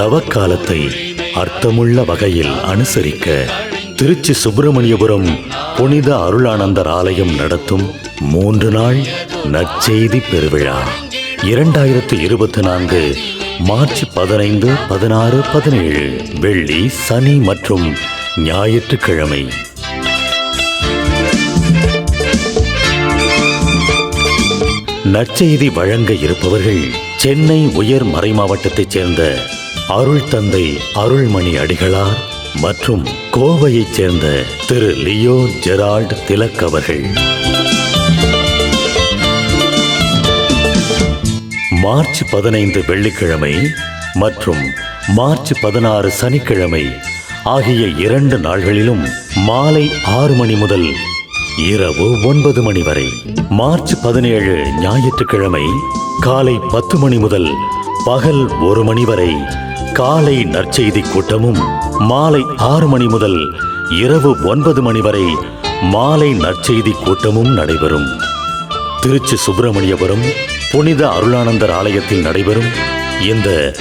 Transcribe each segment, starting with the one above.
தவக்காலத்தை அர்த்தமுள்ள வகையில் அனுசரிக்க திருச்சி சுப்பிரமணியபுரம் புனித அருளானந்தர் ஆலயம் நடத்தும் மூன்று நாள் நற்செய்தி பெருவிழா. இரண்டாயிரத்து இருபத்தி நான்கு மார்ச் பதினைந்து பதினாறு பதினேழு வெள்ளி சனி மற்றும் ஞாயிற்றுக்கிழமை. நற்செய்தி வழங்க இருப்பவர்கள் சென்னை உயர் மறைமாவட்டத்தைச் சேர்ந்த அருள் தந்தை அருள்மணி அடிகளார் மற்றும் கோவையைச் சேர்ந்த திரு லியோ ஜெரால்ட் திலக் அவர்கள். மார்ச் பதினைந்து வெள்ளிக்கிழமை மற்றும் மார்ச் பதினாறு சனிக்கிழமை ஆகிய இரண்டு நாள்களிலும் மாலை ஆறு மணி முதல் இரவு ஒன்பது மணி வரை. மார்ச் பதினேழு ஞாயிற்றுக்கிழமை காலை பத்து மணி முதல் பகல் ஒரு மணி வரை காலை நற்செய்தி கூட்டமும் மாலை ஆறு மணி முதல் இரவு ஒன்பது மணி வரை மாலை நற்செய்தி கூட்டமும் நடைபெறும். திருச்சி சுப்பிரமணியபுரம் புனித அருளானந்தர் ஆலயத்தில் நடைபெறும் இந்த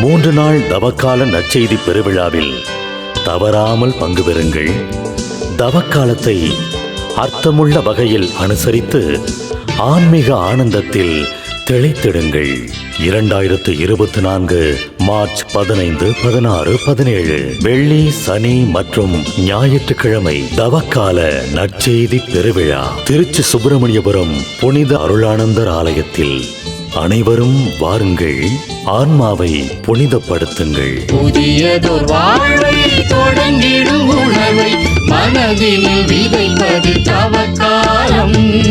மூன்று நாள் தவக்கால நற்செய்தி பெருவிழாவில் தவறாமல் பங்கு பெறுங்கள். தவக்காலத்தை அர்த்தமுள்ள வகையில் அனுசரித்து ஆன்மீக ஆனந்தத்தில் திளைத்திடுங்கள். இரண்டாயிரத்து இருபத்தி நான்கு மார்ச் பதினைந்து பதினாறு பதினேழு. வெள்ளி சனி மற்றும் ஞாயிற்றுக்கிழமை தவக்கால நற்செய்தி பெருவிழா. திருச்சி சுப்பிரமணியபுரம் புனித அருளானந்தர் ஆலயத்தில். அனைவரும் வாருங்கள். ஆன்மாவை புனிதப்படுத்துங்கள். புதியதோர் வாழ்வை தொடங்கிடும் மனதில் விதைப்பது தவக்காலம்.